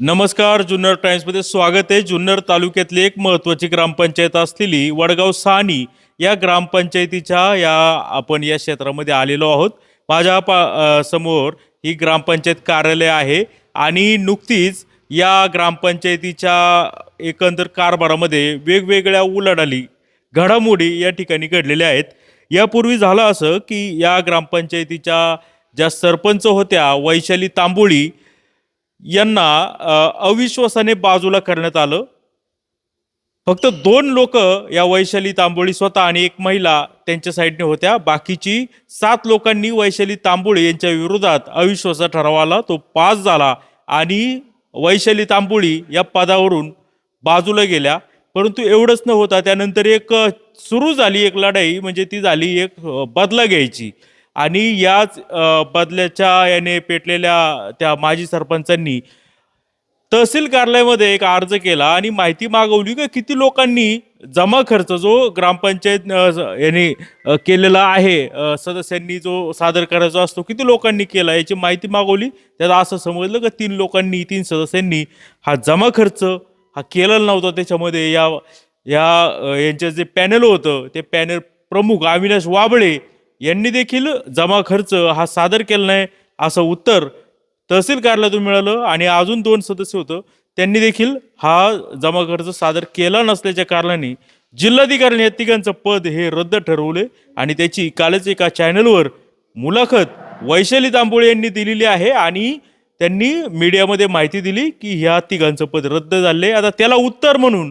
नमस्कार जुन्नर टाइम्समध्ये स्वागत आहे. जुन्नर तालुक्यातली एक महत्त्वाची ग्रामपंचायत असलेली वडगाव सानी या ग्रामपंचायतीच्या या आपण या क्षेत्रामध्ये आलेलो आहोत. माझ्या पा समोर ही ग्रामपंचायत कार्यालय आहे आणि नुकतीच या ग्रामपंचायतीच्या एकंदर कारभारामध्ये वेगवेगळ्या उलाढाली घडामोडी या ठिकाणी घडलेल्या आहेत. यापूर्वी झालं असं की या ग्रामपंचायतीच्या ज्या सरपंच होत्या वैशाली तांबोळी यांना अविश्वासाने बाजूला करण्यात आलं. फक्त दोन लोक या वैशाली तांबोळी स्वतः आणि एक महिला त्यांच्या साईडने होत्या. बाकीची सात लोकांनी वैशाली तांबोळी यांच्या विरोधात अविश्वासा ठराव आला. तो पास झाला आणि वैशाली तांबोळी या पदावरून बाजूला गेल्या. परंतु एवढंच न होता त्यानंतर एक सुरू झाली एक लढाई म्हणजे ती झाली एक बदला घ्यायची. आणि याच बदल्याच्या याने पेटलेल्या त्या माजी सरपंचांनी तहसील कार्यालयामध्ये एक अर्ज केला आणि माहिती मागवली की किती लोकांनी जमा खर्च जो ग्रामपंचायत याने यांनी केलेला आहे सदस्यांनी जो सादर करायचा असतो किती लोकांनी केला याची माहिती मागवली. त्यात असं समजलं की तीन लोकांनी तीन सदस्यांनी हा जमा खर्च हा केलेला नव्हता. त्याच्यामध्ये या या यांचं जे पॅनल होतं ते पॅनल प्रमुख अविनाश वाबळे यांनी देखील जमा खर्च हा सादर केला नाही असं उत्तर तहसील कार्यालयातून मिळालं आणि अजून दोन सदस्य होतं त्यांनी देखील हा जमा खर्च सादर केला नसल्याच्या कारणाने जिल्हाधिकाऱ्यांनी या तिघांचं पद हे रद्द ठरवले आणि त्याची कालच एका चॅनलवर मुलाखत वैशाली तांबोळे यांनी दिलेली आहे आणि त्यांनी मीडियामध्ये माहिती दिली की ह्या तिघांचं पद रद्द झाले आता त्याला उत्तर म्हणून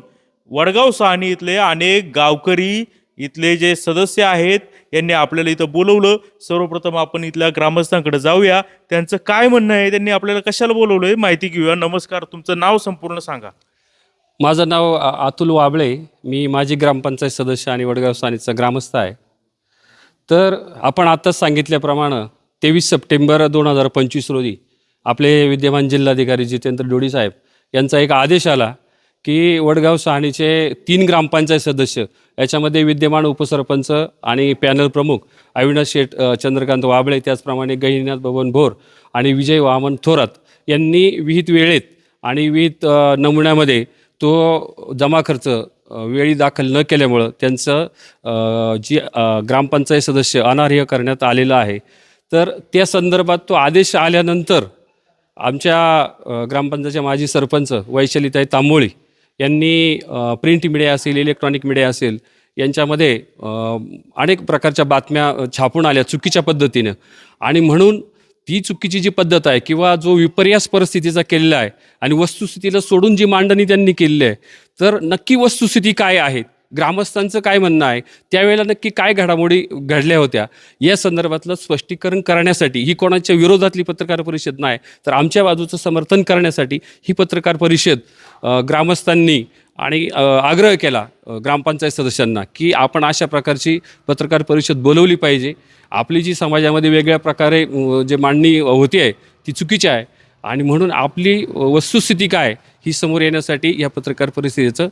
वडगाव सहानी इथले अनेक गावकरी इथले जे सदस्य आहेत यांनी आपल्याला इथं बोलवलं. सर्वप्रथम आपण इथल्या ग्रामस्थांकडे जाऊया. त्यांचं काय म्हणणं आहे? त्यांनी आपल्याला कशाला बोलवलंय? माहिती घेऊया. नमस्कार तुमचं नाव संपूर्ण सांगा. माझं नाव अतुल वाबळे. मी माजी ग्रामपंचायत सदस्य आणि वडगाव सानीचा ग्रामस्थ आहे. तर आपण आत्ताच सांगितल्याप्रमाणे तेवीस सप्टेंबर दोन हजार पंचवीस रोजी आपले विद्यमान जिल्हाधिकारी जितेंद्र डोडी साहेब यांचा एक आदेश आला. की वडगाव सहाणीचे तीन ग्रामपंचायत सदस्य याच्यामध्ये विद्यमान उपसरपंच आणि पॅनल प्रमुख अविनाश शेठ चंद्रकांत वाबळे त्याचप्रमाणे गहिनीनाथ बबन भोर आणि विजय वामन थोरात यांनी विहित वेळेत आणि विहित नमुन्यामध्ये तो जमा खर्च वेळी दाखल न केल्यामुळं त्यांचं जी ग्रामपंचायत सदस्य अनार्ह करण्यात आलेलं आहे. तर त्या संदर्भात तो आदेश आल्यानंतर आमच्या ग्रामपंचायतच्या माजी सरपंच वैशालीताई तांबोळी यांनी प्रिंट मीडिया असेल इलेक्ट्रॉनिक मीडिया असेल यांच्यामध्ये अनेक प्रकारच्या बातम्या छापून आल्या चुकीच्या पद्धतीनं. आणि म्हणून ती चुकीची जी पद्धत आहे किंवा जो विपर्यास परिस्थितीचा केलेला आहे आणि वस्तुस्थितीला सोडून जी मांडणी त्यांनी केलेली आहे तर नक्की वस्तुस्थिती काय आहे? ग्रामस्थांचं काय म्हणणं आहे? त्यावेळेला नक्की काय घडामोडी घडल्या होत्या? या संदर्भातलं स्पष्टीकरण करण्यासाठी ही कोणाच्या विरोधातली पत्रकार परिषद नाही तर आमच्या बाजूचं समर्थन करण्यासाठी ही पत्रकार परिषद ग्रामस्थांनी आणि आग्रह केला ग्रामपंचायत सदस्यांना की आपण अशा प्रकारची पत्रकार परिषद बोलवली पाहिजे. आपली जी समाजामध्ये वेगळ्या प्रकारे जे मांडणी होती आहे ती चुकीची आहे. आणि म्हणून आपली वस्तुस्थिती काय ही समोर येण्यासाठी या पत्रकार परिषदेचं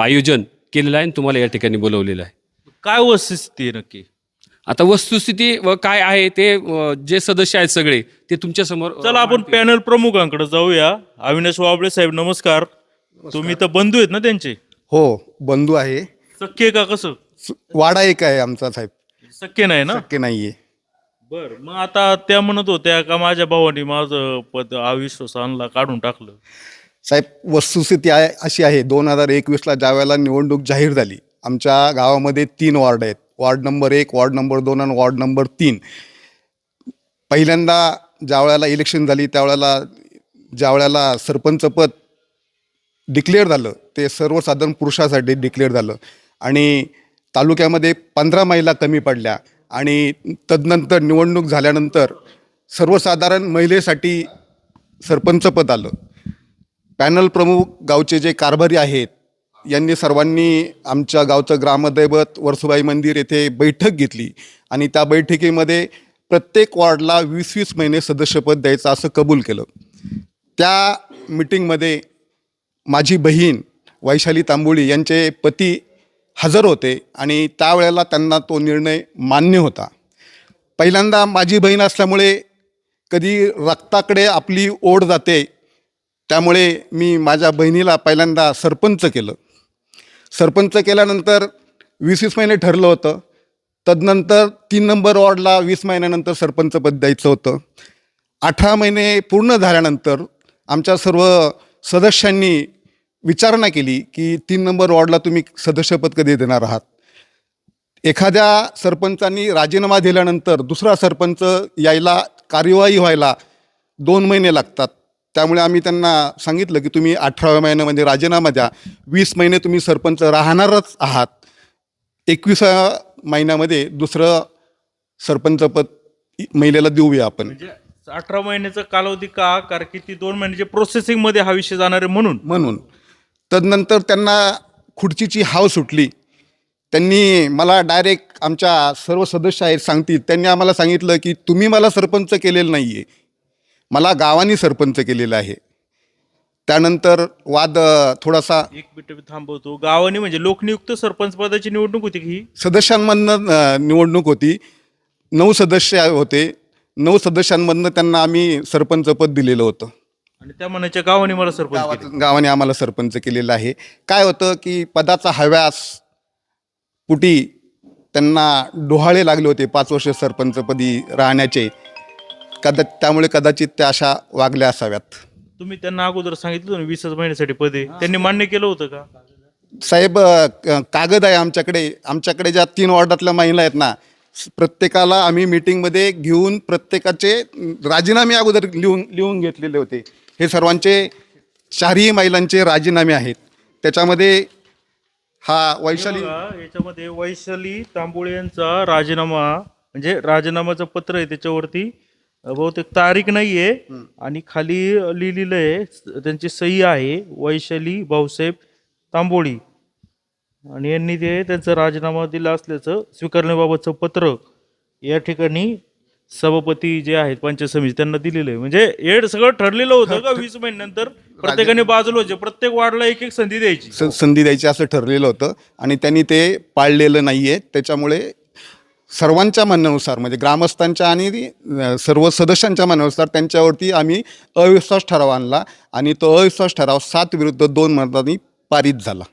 आयोजन केलेलं आहे आणि तुम्हाला या ठिकाणी बोलवलेलं आहे. काय वस्तुस्थिती आहे नक्की? आता वस्तुस्थिती व काय आहे ते अ, जे सदस्य आहेत सगळे ते तुमच्यासमोर चला आपण पॅनल प्रमुखांकडे जाऊया. अविनाश वाबळे साहेब नमस्कार. तुम्ही तर बंधू आहेत ना त्यांचे? हो बंधू आहे. सख्य का कसं? स- वाडा एक आहे आमचा साहेब. सख्य नाही ना? शक्य नाहीये. बर मग आता त्या म्हणत होत्या का माझ्या भावाने माझं पद अविश्वासाला काढून टाकलं? साहेब वस्तुस्थिती आहे अशी आहे. दोन हजार एकवीसला ज्या वेळेला निवडणूक जाहीर झाली आमच्या गावामध्ये तीन वॉर्ड आहेत. वॉर्ड नंबर एक वॉर्ड नंबर दोन आणि वॉर्ड नंबर तीन. पहिल्यांदा ज्या वेळेला इलेक्शन झाली त्यावेळेला ज्या वेळेला सरपंचपद डिक्लेअर झालं ते सर्वसाधारण पुरुषासाठी डिक्लेअर झालं. आणि तालुक्यामध्ये पंधरा महिला कमी पडल्या आणि तदनंतर निवडणूक झाल्यानंतर सर्वसाधारण महिलेसाठी सरपंचपद आलं. पॅनल प्रमुख गावचे जे कारभारी आहेत यांनी सर्वांनी आमच्या गावचं ग्रामदैवत वरसुबाई मंदिर येथे बैठक घेतली. आणि त्या बैठकीमध्ये प्रत्येक वॉर्डला वीस वीस महिने सदस्यपद द्यायचं असं कबूल केलं. त्या मिटिंगमध्ये माझी बहीण वैशाली तांबोळी यांचे पती हजर होते आणि त्यावेळेला त्यांना तो निर्णय मान्य होता. पहिल्यांदा माझी बहीण असल्यामुळे कधी रक्ताकडे आपली ओढ जाते त्यामुळे मी माझ्या बहिणीला पहिल्यांदा सरपंच केलं. सरपंच केल्यानंतर वीस वीस महिने ठरलं होतं. तदनंतर तीन नंबर वॉर्डला वीस महिन्यानंतर सरपंचपद द्यायचं होतं. अठरा महिने पूर्ण झाल्यानंतर आमच्या सर्व सदस्यांनी विचारणा केली की तीन नंबर वॉर्डला तुम्ही सदस्यपद कधी देणार आहात? एखाद्या सरपंचांनी राजीनामा दिल्यानंतर दुसरा सरपंच यायला कार्यवाही व्हायला दोन महिने लागतात. त्यामुळे आम्ही त्यांना सांगितलं की तुम्ही अठराव्या महिन्यामध्ये राजीनामा द्या. वीस महिने तुम्ही सरपंच राहणारच आहात. एकविसाव्या महिन्यामध्ये दुसरं सरपंचपद महिलेला देऊया आपण. म्हणजे अठरा महिन्याचा कालावधी का? कारण की ती दोन महिन्याच्या प्रोसेसिंगमध्ये हा विषय जाणार आहे म्हणून. म्हणून. तदनंतर त्यांना खुर्चीची हाव सुटली. त्यांनी मला डायरेक्ट आमच्या सर्व सदस्य आहेत सांगतील. त्यांनी आम्हाला सांगितलं की तुम्ही मला सरपंच केलेलं नाही आहे मला गावाने सरपंच केलेलं आहे. त्यानंतर वाद थोडासा एक मिनिट मी थांबवतो. गावाने म्हणजे लोकनियुक्त सरपंच पदाची निवडणूक होती की ही? सदस्यांमधनं अ, निवडणूक होती. नऊ सदस्य होते. नऊ सदस्यांमधनं त्यांना आम्ही सरपंचपद दिलेलं होतं. आणि त्या म्हणायच्या गावाने मला सरपंच गावात केले. गावाने आम्हाला सरपंच केलेलं आहे. काय होतं की पदाचा हव्यास पुटी त्यांना डोहाळे लागले होते पाच वर्ष सरपंचपदी राहण्याचे. कदा त्यामुळे कदाचित त्या अशा वागल्या असाव्यात. तुम्ही त्यांना अगोदर सांगितलं होतं ना वीसच महिन्यासाठी पद. आहे त्यांनी मान्य केलं होतं का? साहेब अ, क- कागद आहे आमच्याकडे. आमच्याकडे ज्या तीन वॉर्डातल्या महिला आहेत ना स- प्रत्येकाला आम्ही मीटिंगमध्ये घेऊन प्रत्येकाचे राजीनामे अगोदर लिहून लिहून घेतलेले होते. हे सर्वांचे चारही महिलांचे राजीनामे आहेत. त्याच्यामध्ये हा वैशाली बघा, याच्यामध्ये वैशाली तांबोळे यांचा राजीनामा म्हणजे राजीनामाचं पत्र आहे त्याच्यावरती. बहुतेक तारीख नाही आहे आणि खाली लिहिलेलं आहे त्यांची सही आहे वैशाली भाऊसाहेब तांबोळी. आणि यांनी ते त्यांचा राजीनामा दिला असल्याचं स्वीकारण्याबाबतचं पत्र या ठिकाणी सभापती जे आहेत पंचायत समिती त्यांना दिलेलं आहे. म्हणजे हे सगळं ठरलेलं होतं का वीस महिन्यानंतर? प्रत्येकाने बाजूला व्हायचे प्रत्येक वार्डला एक एक संधी द्यायची. संधी द्यायची असं ठरलेलं होतं. आणि त्यांनी ते पाळलेलं नाही आहे त्याच्यामुळे सर्वांच्या म्हणण्यानुसार म्हणजे ग्रामस्थांच्या आणि सर्व सदस्यांच्या म्हणण्यानुसार त्यांच्यावरती आम्ही अविश्वास ठराव आणला आणि तो अविश्वास ठराव सात विरुद्ध दोन मतांनी पारित झाला.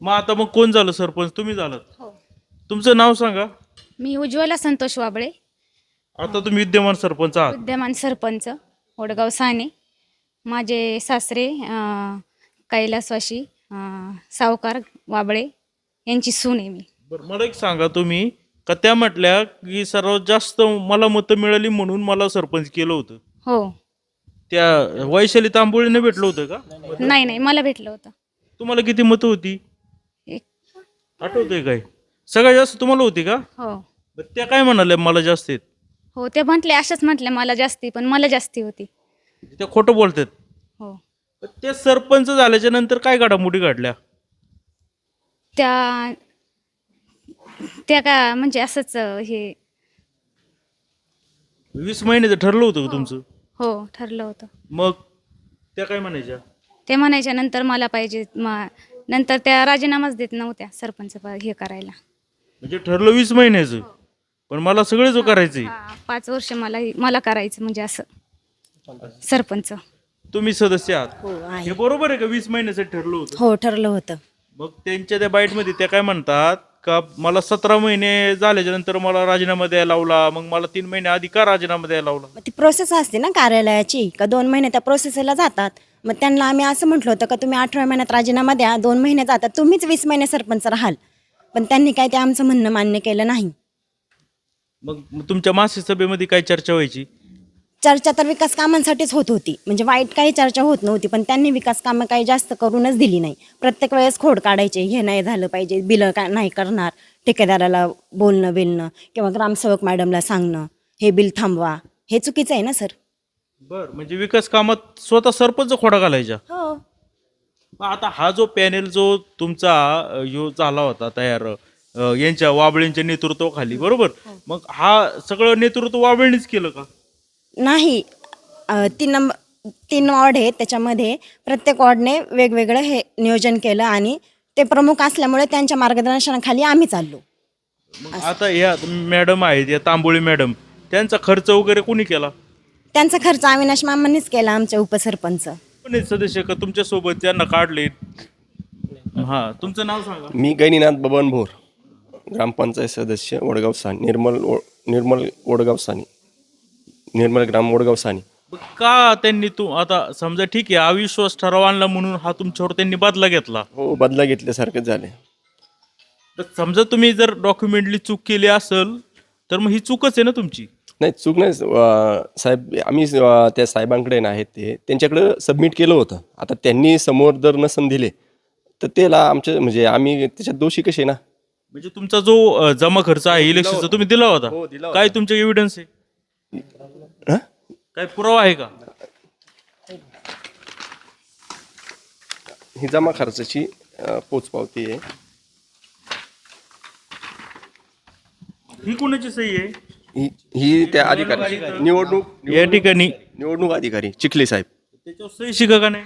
मग आता मग कोण झालं सरपंच? तुम्ही झालात. हो. तुमचं नाव सांगा. मी उज्ज्वला संतोष वाबळे. आता तुम्ही विद्यमान सरपंच आहात. विद्यमान सरपंच वडगाव साने. माझे सासरे अं, कैलासवाशी अं, सावकार वाबळे यांची सून आहे मी. बरं मला एक सांगा तुम्ही का त्या म्हटल्या की सर्वात जास्त मला मतं मिळाली म्हणून मला सरपंच केलं होतं? हो. त्या वैशाली तांबोळीने भेटलं होतं का? नाही नाही मला भेटलं होतं. तुम्हाला किती मतं होती? एक. आठवतंय काय? सगळ्यात जास्त तुम्हाला होती का? हो. बरं त्या काय म्हणाल्या मला जास्त आहेत? हो ते म्हटले अशाच म्हटले मला जास्ती पण मला जास्ती होती. त्या खोटं बोलतात. हो. त्या सरपंच झाल्याच्यानंतर काय घडामोडी घडल्या? त्या त्या का म्हणजे असंच अं, हे. वीस महिन्याचं ठरलं होतं का तुमचं? हो ठरलं होतं. मग त्या काय म्हणायच्या? ते म्हणायच्या नंतर मला पाहिजे म नंतर त्या राजीनामाच देत नव्हत्या सरपंच प- हे करायला. म्हणजे ठरलं वीस महिन्याचं. पण मला सगळेच करायचंय हा, पाच वर्ष मला मला करायचं म्हणजे असं. सरपंच. तुम्ही सदस्य आहात. हो आहे. हे बरोबर आहे का? वीस महिन्यासाठी ठरलं होतं. हो ठरलं होतं. मग त्यांच्या त्या बाईटमध्ये त्या काय म्हणतात? का मला सतरा महिने झाल्याच्यानंतर मला राजीनामा द्यायला लावला मग मला तीन महिने आधी का राजीनामा द्यायला लावला? मग ती प्रोसेस असते ना कार्यालयाची का दोन महिने त्या प्रोसेसला जातात. मग त्यांना आम्ही असं म्हटलं होतं का तुम्ही अठरा महिन्यात राजीनामा द्या दोन महिने जातात तुम्हीच वीस महिने सरपंच राहाल. पण त्यांनी काय ते आमचं म्हणणं मान्य केलं नाही. मग मग तुमच्या मासिक सभेमध्ये काय चर्चा व्हायची? चर्चा तर विकास कामांसाठीच होत होती. म्हणजे वाईट काही चर्चा होत नव्हती पण त्यांनी विकास कामं काही जास्त करूनच दिली नाही. प्रत्येक वेळेस खोड काढायचे हे नाही झालं पाहिजे बिलं का नाही करणार ठेकेदाराला बोलणं बिलणं किंवा ग्रामसेवक मॅडमला सांगणं हे बिल थांबवा हे चुकीचं आहे ना सर? बर म्हणजे विकास कामात स्वतः सरपंच खोडा घालायच्या हो. मग आता हा जो पॅनेल जो तुमचा अ, यो झाला होता तयार अ, यांच्या वाबळींच्या नेतृत्वाखाली बरोबर? मग हा सगळं नेतृत्व वाबळींनीच केलं का? नाही. तीन नंबर तीन वॉर्ड आहेत त्याच्यामध्ये. प्रत्येक वॉर्डने वेगवेगळं हे नियोजन केलं आणि ते प्रमुख असल्यामुळे त्यांच्या मार्गदर्शनाखाली आम्ही चाललो. मग आता या मॅडम आहेत या तांबोळी मॅडम त्यांचा खर्च वगैरे कोणी केला? त्यांचा खर्च अविनाश मामांनीच केला आमच्या उपसरपंच. कोण आहेत सदस्य का तुमच्यासोबत? त्यांना काढले. हा तुमचं नाव सांगा. मी गैनीनाथ बबन भोर ग्रामपंचायत सदस्य वडगाव सानी निर्मल ओ- निर्मल वडगाव सानी निर्मल ग्राम वडगाव सानी. का त्यांनी तू आता समजा ठीक आहे अविश्वास ठराव आणला म्हणून हा तुमच्यावर त्यांनी बदला घेतला? हो बदला घेतल्यासारखेच झाले तर समजा तुम्ही जर डॉक्युमेंटली चूक केली असेल तर मग ही चूकच आहे ना तुमची? नाही चूक नाही. अं, साहेब आम्ही अं, त्या साहेबांकडे ना आहेत ते. त्यांच्याकडे सबमिट केलं होतं. आता त्यांनी समोर जर नसन दिले तर त्याला आमच्या म्हणजे आम्ही त्याच्यात दोषी कसे ना? म्हणजे तुमचा जो अ, जमा खर्च आहे इलेक्शनचा तुम्ही दिला होता? हो, दिला काय तुमचे एव्हिडन्स आहे? हं? काय पुरावा आहे का? ही जमा खर्चाची अं, पोचपावती आहे. ही कोणाची सही आहे? ही ही त्या अधिकारी. निवडणूक या ठिकाणी. निवडणूक अधिकारी चिखले साहेब. त्याच्यावर सही शिका का नाही?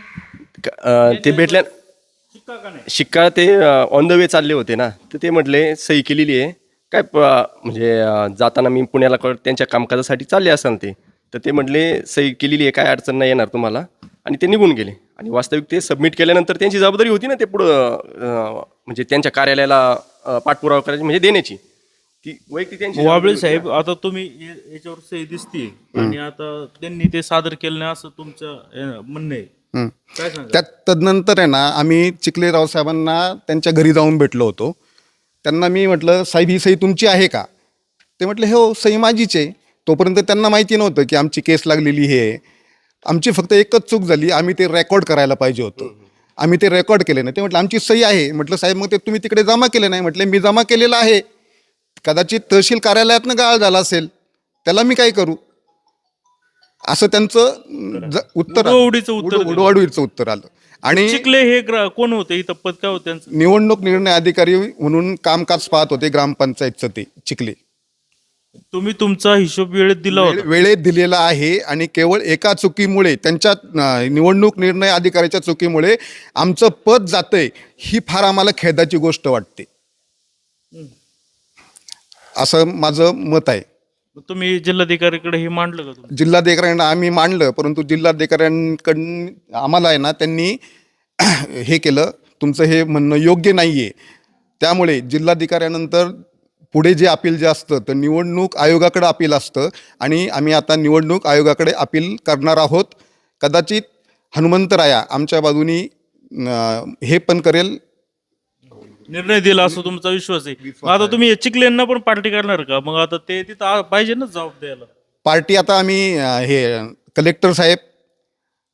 क- अं, ते भेटल्या शिक्का का नाही? शिक्का ते ऑन द वे चालले होते ना. तर ते म्हटले सही केलेली आहे. काय प- म्हणजे अं, जाताना मी पुण्याला कळ त्यांच्या कामकाजासाठी चालले असाल ते. तर ते म्हटले सही केलेली आहे काय अडचण नाही येणार तुम्हाला. आणि ते निघून गेले. आणि वास्तविक ते सबमिट केल्यानंतर त्यांची जबाबदारी होती ना ते पुढं म्हणजे त्यांच्या कार्यालयाला पाठपुरावा करायची म्हणजे देण्याची. ती वैयक्तिक त्यांची वाबळे. साहेब आता तुम्ही या- याच्यावर सही दिसते आणि आता त्यांनी ते सादर केलं असं तुमचं म्हणणं आहे. काय त्यात तदनंतर आहे ना आम्ही चिखले रावसाहेबांना त्यांच्या घरी जाऊन भेटलो होतो. त्यांना मी म्हटलं साहेब ही सही तुमची आहे का? ते म्हटले हो सही माझीच आहे. तोपर्यंत त्यांना माहिती नव्हतं की आमची केस लागलेली हे आहे. आमची फक्त एकच चूक झाली आम्ही ते रेकॉर्ड करायला पाहिजे होतं. आम्ही ते रेकॉर्ड केले नाही. ते म्हटलं आमची सही आहे. म्हटलं साहेब मग ते तुम्ही तिकडे जमा केले नाही. म्हटले मी जमा केलेलं आहे. कदाचित तहसील कार्यालयातनं गाळ झाला असेल. त्याला मी काय करू? असं त्यांचं ज- उत्तर आलं. उडवाउडीचं उत्तर उड- दिलं. उडवाउडीचं उत्तर आलं. आणि चिखले हे ग्रा- कोण होते? इथं पद काय होतं त्यांचं? निवडणूक निर्णय अधिकारी म्हणून कामकाज पाहत होते ग्रामपंचायतचं ते चिखले. तुम्ही तुमचा हिशोब वेळेत दिला वेळ- वेळेत दिलेला आहे आणि केवळ एका चुकीमुळे त्यांच्या अं, निवडणूक निर्णय अधिकाऱ्याच्या चुकीमुळे आमचं पद जातंय ही फार आम्हाला खेदाची गोष्ट वाटते. असं माझं मत आहे. मग तुम्ही जिल्हाधिकारीकडे हे मांडलं का तुम्ही? जिल्हाधिकाऱ्यांना आम्ही मांडलं परंतु जिल्हाधिकाऱ्यांकडून आम्हाला आहे ना त्यांनी हे केलं. तुमचं हे म्हणणं योग्य नाही आहे त्यामुळे जिल्हाधिकाऱ्यानंतर पुढे जे अपील जे असतं तर निवडणूक आयोगाकडे अपील असतं आणि आम्ही आता निवडणूक आयोगाकडे अपील करणार आहोत. कदाचित हनुमंतराया आमच्या बाजूनी हे पण करेल. निर्णय दिला असं तुमचा विश्वास आहे. मग आता तुम्ही चिखलेंना पण पार्टी करणार का? मग आता ते तिथं आ- पाहिजे ना जबाब द्यायला पार्टी आता आम्ही अं, हे कलेक्टर साहेब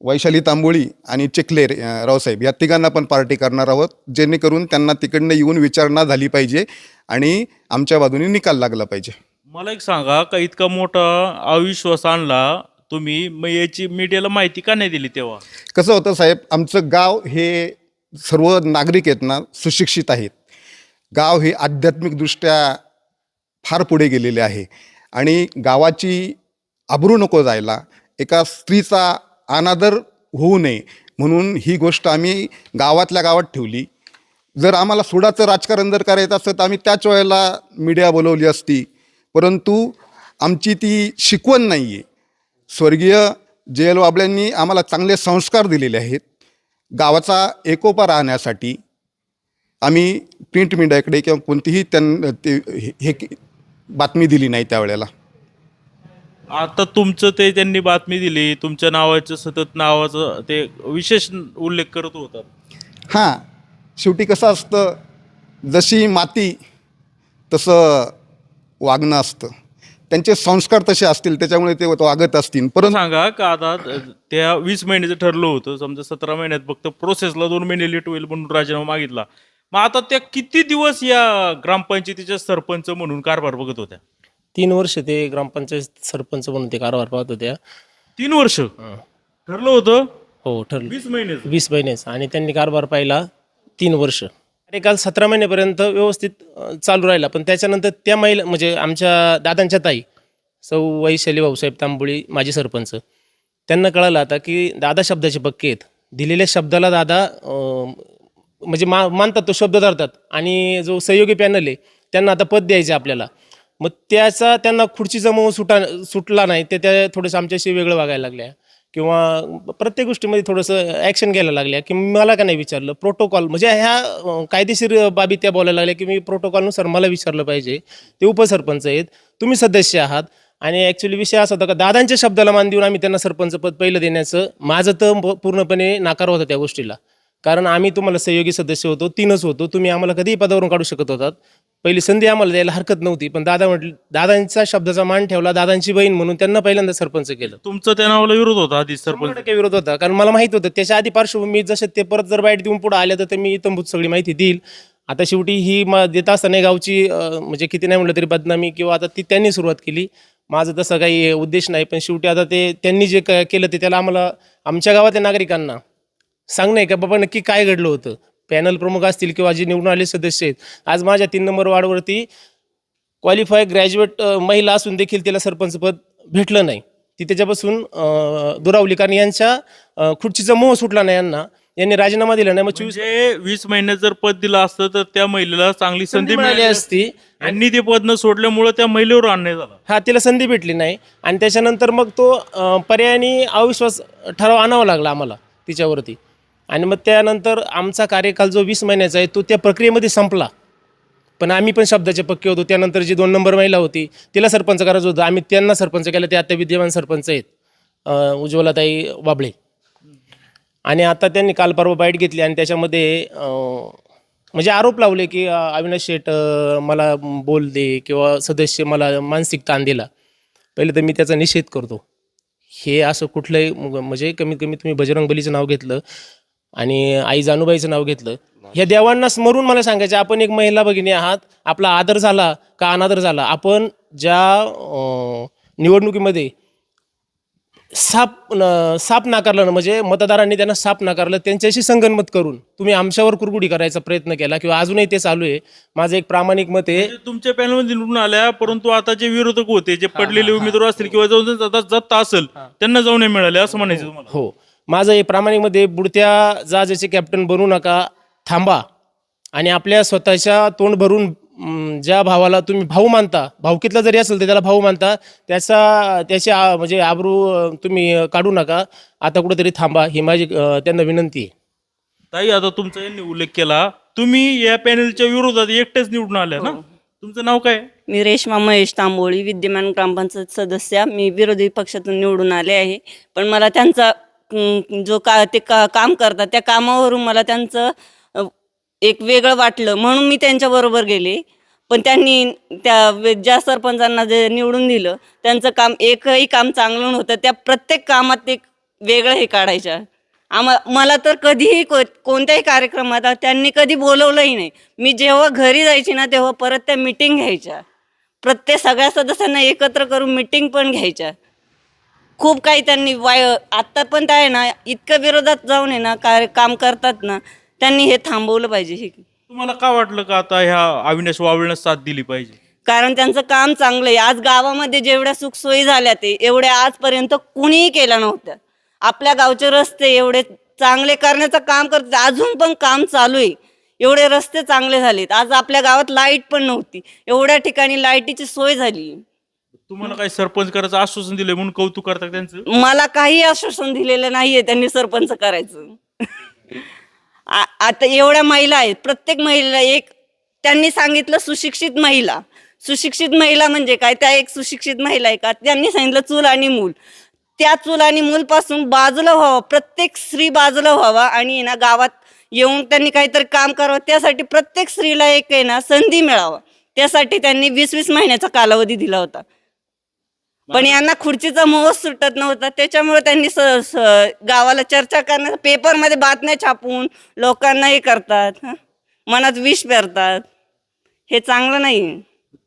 वैशाली तांबोळी आणि चिखले अं, रावसाहेब या तिघांना पण पार्टी करणार आहोत जेणेकरून त्यांना तिकडनं येऊन विचारणा झाली पाहिजे आणि आमच्या बाजूने निकाल लागला पाहिजे. मला एक सांगा का इतका मोठा अविश्वास आणला तुम्ही? मग याची मीडियाला माहिती का नाही दिली तेव्हा? कसं होतं साहेब आमचं गाव हे सर्व नागरिक आहेत ना सुशिक्षित आहेत. गाव हे आध्यात्मिकदृष्ट्या फार पुढे गेलेले आहे. आणि गावाची आबरू नको जायला एका स्त्रीचा अनादर होऊ नये. म्हणून ही गोष्ट आम्ही गावातल्या गावात ठेवली. जर आम्हाला सुडाचं राजकारण जर करायचं असतं तर आम्ही त्याच वेळेला मीडिया बोलवली असती. परंतु आमची ती शिकवण नाही आहे स्वर्गीय जे एल वाबळ्यांनी आम्हाला चांगले संस्कार दिलेले आहेत. गावाचा एकोपा राहण्यासाठी आम्ही प्रिंट मीडियाकडे किंवा कोणतीही त्यां ते हे हे बातमी दिली नाही त्यावेळेला. आता तुमचं ते त्यांनी बातमी दिली तुमच्या नावाचं सतत नावाचं ते विशेष उल्लेख करत होतात. हां शेवटी कसं असतं जशी माती तसं वागणं असतं. त्यांचे संस्कार तसे असतील त्याच्यामुळे ते वागत असतील. परंतु सांगा का आता त्या वीस महिन्याचं ठरलं होतं समजा सतरा महिन्यात फक्त प्रोसेसला दोन महिने लेट होईल म्हणून राजीनामा मागितला. मग आता त्या किती दिवस या ग्रामपंचायतीच्या सरपंच म्हणून कारभार बघत होत्या? तीन वर्ष ते ग्रामपंचायत सरपंच म्हणून ते कारभार पाहत होत्या. तीन वर्ष? ठरलं होतं? हो ठरलं. वीस महिन्याचं. वीस महिनेच आणि त्यांनी कारभार पाहिला तीन वर्ष. आणि काल सतरा महिन्यापर्यंत व्यवस्थित अं, चालू राहिला. पण त्याच्यानंतर त्या महिला म्हणजे आमच्या दादांच्या ताई सौ वैशाली भाऊसाहेब तांबोळी माजी सरपंच त्यांना कळालं आता की दादा शब्दाचे पक्के आहेत. दिलेल्या शब्दाला दादा अं, म्हणजे मा मानतात तो शब्द धरतात. आणि जो सहयोगी पॅनल आहे त्यांना आता पद द्यायचे आपल्याला. मग त्याचा त्यांना खुर्चीचा मोह सुटा सुटला नाही ते त्या थोडंसं आमच्याशी वेगळं वागायला लागल्या. किंवा प्रत्येक गोष्टीमध्ये थोडंसं ॲक्शन घ्यायला लागल्या की मला का नाही विचारलं? प्रोटोकॉल म्हणजे ह्या कायदेशीर बाबी त्या बोलायला लागल्या की मी प्रोटोकॉलनुसार मला विचारलं पाहिजे. ते उपसरपंच आहेत. तुम्ही सदस्य आहात. आणि ॲक्च्युली विषय असा होता का दादांच्या शब्दाला मान देऊन आम्ही त्यांना सरपंच पद पहिलं देण्याचं माझं तर प- पूर्णपणे नाकार होता त्या गोष्टीला. कारण आम्ही तुम्हाला सहयोगी सदस्य होतो तीनच होतो. तुम्ही आम्हाला कधीही पदावरून काढू शकत होतात. पहिली संधी आम्हाला द्यायला हरकत नव्हती पण दादा म्हटलं दादांचा शब्दाचा मान ठेवला दादांची बहीण म्हणून त्यांना पहिल्यांदा सरपंच केलं. तुमचं त्या नावाला विरोध होता आधी सरपंच? टक्के विरोध होता कारण मला माहीत होतं त्याच्या आधी पार्श्वभूमी जसे ते परत जर बाईट देऊन पुढे आले तर ते मी इतंभूत सगळी माहिती देईल. आता शेवटी ही म देत असताना गावची अं, म्हणजे किती नाही म्हटलं तरी बदनामी किंवा आता ती त्यांनी सुरुवात केली. माझं तसं काही उद्देश नाही पण शेवटी आता ते त्यांनी जे क- केलं ते त्याला आम्हाला आमच्या गावातल्या नागरिकांना सांगणं आहे का बाबा नक्की काय घडलं होतं? पॅनल प्रमुख असतील किंवा जे निवडून आले सदस्य आहेत आज माझ्या तीन नंबर वार्डवरती क्वालिफाय ग्रॅज्युएट महिला असून देखील तिला सरपंचपद भेटलं नाही. ती त्याच्यापासून दुरावली. कारण यांच्या खुर्चीचा मोह सुटला नाही यांना. यांनी राजीनामा दिला नाही. मग चोवीस म्हणजे वीस महिन्यात जर पद दिलं असतं तर त्या महिलेला चांगली संधी मिळाली असती. यांनी ते पद न सोडल्यामुळे त्या महिलेवर अन्याय झाला. हा तिला संधी भेटली नाही. आणि त्याच्यानंतर मग तो पर्यायाने अविश्वास ठराव आणावा लागला आम्हाला तिच्यावरती. आणि मग त्यानंतर आमचा कार्यकाल जो वीस महिन्याचा आहे तो त्या प्रक्रियेमध्ये संपला. पण आम्ही पण शब्दाचे पक्के होतो. त्यानंतर जी दोन नंबर महिला होती तिला सरपंच करायचं होतं. आम्ही त्यांना सरपंच केलं. ते आता विद्यमान सरपंच आहेत. उज्ज्वलाताई वाबळे. आणि आता त्यांनी काल परवा बाईट घेतली आणि त्याच्यामध्ये म्हणजे आरोप लावले की अविनाश शेठ मला बोल दे किंवा सदस्य मला मानसिक ताण दिला. पहिले तर मी त्याचा निषेध करतो. हे असं कुठलंही म्हणजे कमीत कमी तुम्ही बजरंग बलीचं नाव घेतलं. आणि आई जानूबाईचं नाव घेतलं. ह्या देवांना स्मरून मला सांगायचं आपण एक महिला भगिनी आहात आपला आदर झाला का अनादर झाला? आपण ज्या अं, निवडणुकीमध्ये साप न- साप नाकारलं ना म्हणजे मतदारांनी त्यांना साप नाकारलं त्यांच्याशी संगनमत करून तुम्ही आमच्यावर कुरगुडी करायचा प्रयत्न केला किंवा अजूनही ते चालू आहे. माझं एक प्रामाणिक मत आहे. म्हणजे तुमच्या पॅनलमध्ये निवडून आल्या परंतु आता जे विरोधक होते जे पडलेले उमेदवार असतील किंवा जाऊन जाता जत्ता असेल त्यांना जाऊन नाही मिळाले असं म्हणायचं तुम्हाला. हो. माझं हे प्रामाणिकमध्ये बुडत्या जहाजाचे कॅप्टन बनू नका थांबा. आणि आपल्या स्वतःच्या तोंड भरून ज्या भावाला तुम्ही भाऊ मानता भाऊकीतला जरी असेल तर त्याला भाऊ मानता त्याचा त्याची आ- म्हणजे आबरू तुम्ही काढू नका. आता कुठेतरी थांबा ही माझी अं, त्यांना विनंती आहे. ताई आता तुमचा यांनी उल्लेख केला. तुम्ही या पॅनलच्या विरोधात एकटेच निवडून आल्या ना? तुमचं नाव काय? मी रेश्मा महेश तांबोळी विद्यमान ग्रामपंचायत सदस्य. मी विरोधी पक्षातून निवडून आले आहे. पण मला त्यांचा जो का ते का काम करतात त्या कामावरून मला त्यांचं एक वेगळं वाटलं. म्हणून मी त्यांच्याबरोबर गेले. पण त्यांनी त्या ज्या सरपंचांना जे निवडून दिलं त्यांचं काम एकही काम चांगलं नव्हतं. त्या प्रत्येक कामात एक वेगळं हे काढायच्या. आम्हा मला तर कधीही को कोणत्याही कार्यक्रमात त्यांनी कधी बोलवलंही नाही. मी जेव्हा घरी जायची ना तेव्हा परत त्या मिटिंग घ्यायच्या. प्रत्येक सगळ्या सदस्यांना एकत्र करून मिटिंग पण घ्यायच्या. खूप काही त्यांनी वाय आत्ता पण त्या आहे ना इतकं विरोधात जाऊन आहे ना कार्य काम करतात ना त्यांनी हे थांबवलं पाहिजे हे. तुम्हाला का वाटलं का आता ह्या अविनाश वावळनं साथ दिली पाहिजे? कारण त्यांचं काम चांगलं आहे. आज गावामध्ये जेवढ्या सुखसोयी झाल्या ते एवढ्या आजपर्यंत कुणीही केल्या नव्हत्या. आपल्या गावचे रस्ते एवढे चांगले करण्याचं काम करतात. अजून पण काम चालू आहे. एवढे रस्ते चांगले झालेत. आज आपल्या गावात लाइट पण नव्हती. एवढ्या ठिकाणी लाईटीची सोय झाली. तुम्हाला काही सरपंच करायचं आश्वासन दिले म्हणून कौतुक करता त्यांचं? मला काही आश्वासन दिलेलं नाहीये त्यांनी सरपंच करायचं. आ- आता एवढ्या महिला आहेत प्रत्येक महिला एक त्यांनी सांगितलं सुशिक्षित महिला. सुशिक्षित महिला म्हणजे काय? त्या एक सुशिक्षित महिला आहे का? त्यांनी सांगितलं चूल आणि मूल. त्या चूल आणि मूलपासून बाजूला व्हावं प्रत्येक स्त्री बाजूला व्हावा आणि ना गावात येऊन त्यांनी काहीतरी काम करावं त्यासाठी प्रत्येक स्त्रीला एक आहे ना संधी मिळावं. त्यासाठी त्यांनी वीस वीस महिन्याचा कालावधी दिला होता. पण यांना खुर्चीचा मोह सुटत नव्हता. त्याच्यामुळे त्यांनी स, स, गावाला चर्चा करण्यात पेपरमध्ये बातम्या छापून लोकांना हे करतात हं? मनात विष पेरतात. हे चांगलं नाही.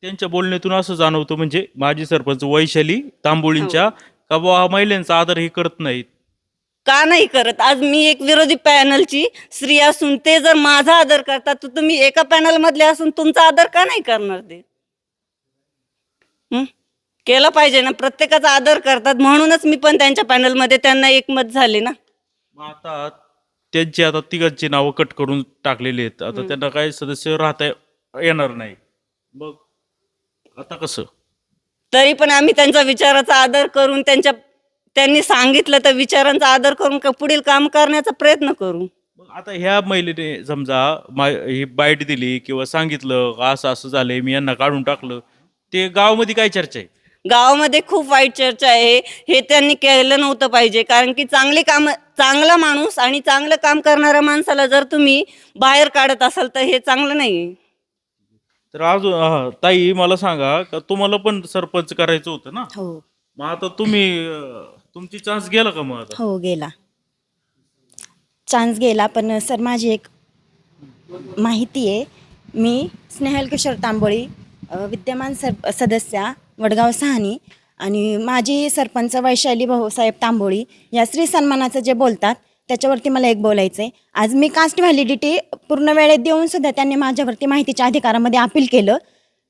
त्यांच्या बोलण्यातून असं जाणवतं म्हणजे माजी सरपंच वैशाली तांबोळींच्या का बुवा हा महिलांचा आदर हे करत नाहीत? का नाही करत? आज मी एक विरोधी पॅनलची स्त्री असून ते जर माझा आदर करतात तर तुम्ही एका पॅनल मधले असून तुमचा आदर का नाही करणार ते? हं? केलं पाहिजे ना. प्रत्येकाचा आदर करतात. म्हणूनच मी पण त्यांच्या पॅनलमध्ये त्यांना एकमत झाले ना. मग आता त्यांची आता तिघांची नावं कट करून टाकलेली आहेत. आता त्यांना काही सदस्य राहता येणार नाही. मग आता कसं? तरी पण आम्ही त्यांच्या विचाराचा आदर करून त्यांच्या त्यांनी सांगितलं तर विचारांचा आदर करून क- पुढील काम करण्याचा प्रयत्न करू. मग आता ह्या महिलेने समजा मा ही बाईट दिली किंवा सांगितलं असं असं झालंय मी यांना काढून टाकलं. ते गावामध्ये काय चर्चा आहे? गावामध्ये खूप वाईट चर्चा आहे. हे त्यांनी केलं नव्हतं पाहिजे. कारण की चांगली काम चांगला माणूस आणि चांगलं काम करणाऱ्या माणसाला जर तुम्ही बाहेर काढत असाल तर हे चांगलं नाही तर अजून हा, ताई मला सांगा का तुम्हाला पण सरपंच करायचं होतं ना? हो. मग आता तुम्ही अं, तुमची चान्स गेला का मग आता? हो गेला. चान्स गेला पण सर माझी एक माहिती आहे. मी स्नेहल किशोर तांबोळी अ, विद्यमान सर सदस्या. वडगाव सहानी आणि माझी सरपंच वैशाली भाऊसाहेब तांबोळी या श्री सन्मानाचं जे बोलतात त्याच्यावरती मला एक बोलायचं आहे आज मी कास्ट व्हॅलिडिटी पूर्ण वेळेत देऊन सुद्धा त्यांनी माझ्यावरती माहितीच्या अधिकारामध्ये अपील केलं.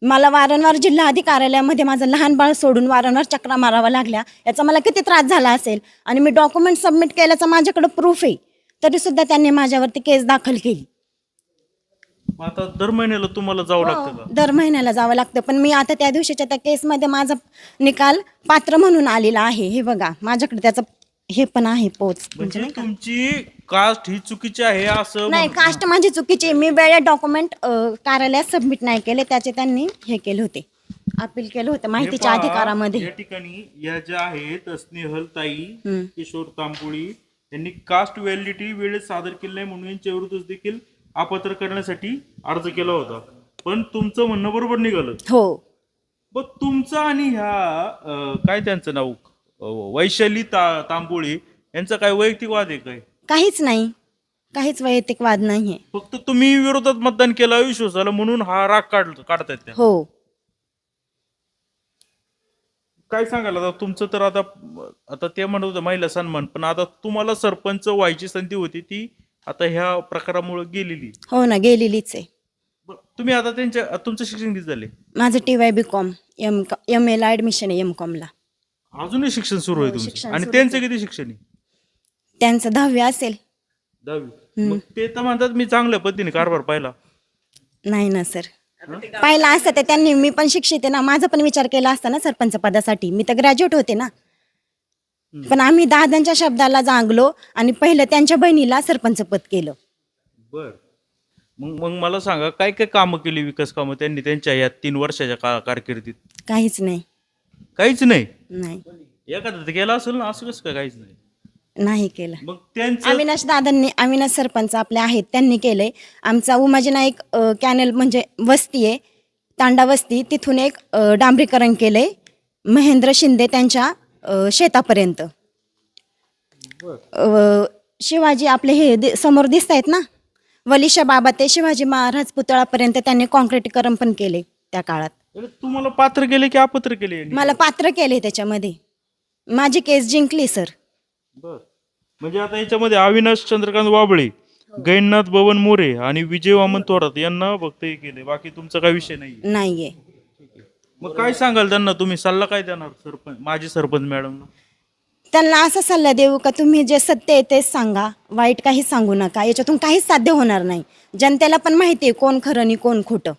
मला वारंवार जिल्हा अधिकार्यालयामध्ये माझं लहान बाळ सोडून वारंवार चक्रा मारावा लागल्या. याचा मला किती त्रास झाला असेल? आणि मी डॉक्युमेंट सबमिट केल्याचा माझ्याकडं प्रूफ आहे. तरीसुद्धा त्यांनी माझ्यावरती केस दाखल केली. मग आता दर महिन्याला तुम्हाला जावं लागतं का? दर महिन्याला जावं लागतं. पण मी आता त्या दिवशीच्या त्या केसमध्ये माझा निकाल पात्र म्हणून आलेला आहे. हे बघा माझ्याकडे त्याचं हे पण आहे पोच. म्हणजे तुमची कास्ट ही चुकीची आहे असं नाही कास्ट माझी चुकीची आहे. मी वेळेत डॉक्युमेंट कार्यालयात सबमिट नाही केले. त्याचे त्यांनी हे केले होते. अपील केलं होतं माहितीच्या हे पहा, अधिकारामध्ये. या ठिकाणी या ज्या आहेत स्नेहल ताई हम्म. किशोर तांबोळी यांनी कास्ट व्हॅलिडिटी वेळेत सादर केली नाही म्हणून यांच्या विरुद्ध देखील अपात्र करण्यासाठी अर्ज केला होता. पण तुमचं म्हणणं बरोबर निघालं. हो. मग तुमचं आणि ह्या अं, काय त्यांचं नाव? अं, वैशाली ता तांबोळी यांचा काय वैयक्तिक वाद आहे काय? काहीच नाही. काहीच वैयक्तिक वाद नाही फक्त तुम्ही विरोधात मतदान केलं अविश्वासाला म्हणून हा राग काढ काढतायत त्या. हो. काय सांगाल आता? तुमचं तर आता आता ते म्हणत होतं महिला सन्मान. पण आता तुम्हाला सरपंच व्हायची संधी होती ती आता ह्या प्रकारामुळे गेलेली. हो ना गेलेलीच आहे. बरं, तुम्ही आता त्यांच्या तुमचं शिक्षण किती झाले माझं T Y B com M M एला ॲडमिशन आहे एम कॉमला अजूनही शिक्षण सुरू आहे तुमचं? हो, शिक्षण आणि सुरू त्यांचं किती शिक्षण आहे? त्यांचं दहावी असेल. दहावी. मग ते तर म्हणतात मी चांगल्या पद्धतीने कारभार पाहिला. नाही ना सर. पाहिलं असतं तर त्यांनी मी पण शिक्षित आहे ना. माझा पण विचार केला असता ना सरपंच पदासाठी. मी तर ग्रॅज्युएट होते ना. पण आम्ही दादांच्या शब्दाला जागलो आणि पहिलं त्यांच्या बहिणीला सरपंच पद केलं. बर. मग मग मला सांगा काय काय कामं केली विकास कामं त्यांनी त्यांच्या या तीन वर्षाच्या का कारकिर्दीत? काहीच नाही. काहीच नाही? नाही. एखादं तर केलं असेल ना असं कसं काय काहीच नाही? नाही केलं. मग त्यांचं अविनाश दादांनी अविनाश सरपंच आपले आहेत त्यांनी केलंय. आमचा उमाजी नाईक अ, कॅनल म्हणजे वस्ती आहे तांडा वस्ती तिथून एक अ, डांबरीकरण केलंय. महेंद्र शिंदे त्यांच्या अ, शेतापर्यंत. अ, शिवाजी आपले हे दि- समोर दिसत आहेत ना? वलिशा बाबा ते शिवाजी महाराज पुतळापर्यंत त्यांनी कॉन्क्रीटीकरण पण केले त्या काळात. अरे, तुम्हाला पात्र केले की अपात्र केले यांनी? मला पात्र केले त्याच्यामध्ये. माझी केस जिंकली सर. बर. म्हणजे आता याच्यामध्ये अविनाश चंद्रकांत वाबळे गैननाथ बवन मोरे आणि विजय वामन थोरात यांना फक्त हे केले. बाकी तुमचा काही विषय नाही नाहीये. मग काय सांगाल त्यांना? तुम्ही सल्ला काय देणार सरपंच माजी सरपंच मॅडम त्यांना असा सल्ला देऊ का तुम्ही जे सत्य आहे तेच सांगा वाईट काही सांगू नका याच्यातून काहीच साध्य होणार नाही. जनतेला पण माहिती आहे कोण खरं आणि कोण खोटं.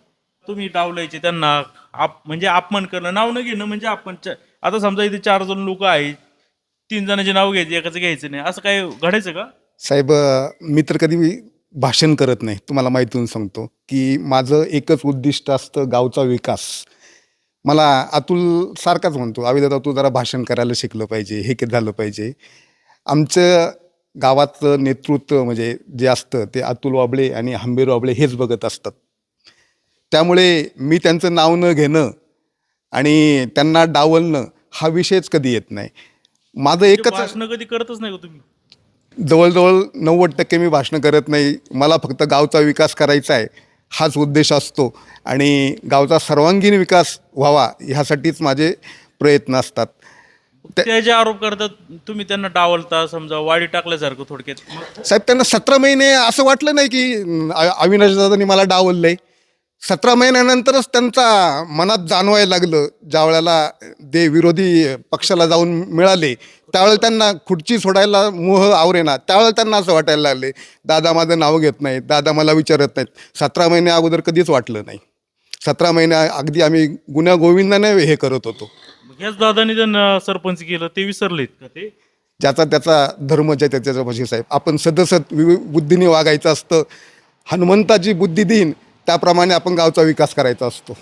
तुम्ही डावलायचे त्यांना आप म्हणजे अपमान करणं नाव न घेणं म्हणजे आपण च- आता समजा इथे चार जण लोक आहेत तीन जणांचे नाव घ्यायचे एकाचं घ्यायचं नाही असं काय घडायचं का? साहेब मी तर कधी भाषण करत नाही तुम्हाला माहितीहून सांगतो की माझं एकच उद्दिष्ट असतं गावचा विकास. मला अतुल सारखाच म्हणतो अविदादा तू जरा भाषण करायला शिकलं पाहिजे हे के झालं पाहिजे. आमचं गावाचं नेतृत्व म्हणजे जे असतं ते अतुल वाबळे आणि हंबीर वाबळे हेच बघत असतात. त्यामुळे मी त्यांचं नाव न घेणं आणि त्यांना डावलणं हा विषयच कधी येत नाही. माझं एकच भाषण कधी करतच नाही का तुम्ही? जवळजवळ नव्वद टक्के मी भाषणं करत नाही. मला फक्त गावचा विकास करायचा आहे. हाच उद्देश असतो. आणि गावचा सर्वांगीण विकास व्हावा ह्यासाठीच माझे प्रयत्न असतात. ते जे आरोप करतात तुम्ही त्यांना डावलता समजा वाडी टाकल्यासारखं थोडक्यात. साहेब त्यांना सतरा महिने असं वाटलं नाही की अ- अविनाश दादांनी मला डावललंय. सतरा महिन्यानंतरच त्यांचा मनात जाणवायला लागलं ज्या वेळेला ते विरोधी पक्षाला जाऊन मिळाले. त्यावेळेला त्यांना खुर्ची सोडायला मोह आवरेना. त्यावेळेला त्यांना असं वाटायला लागले दादा माझं नाव घेत नाहीत दादा मला विचारत नाहीत. सतरा महिने अगोदर कधीच वाटलं नाही. सतरा महिने अगदी आम्ही गुण्यागोविंदाने हे करत होतो. ह्याच दादाने त्यांना सरपंच केलं ते विसरलेत का ते? ज्याचा त्याचा धर्म ज्या त्याच्या भाषे साहेब. आपण सदसत विवे बुद्धीने वागायचं असतं हनुमंताची बुद्धी देईन त्याप्रमाणे आपण गावचा विकास करायचा असतो.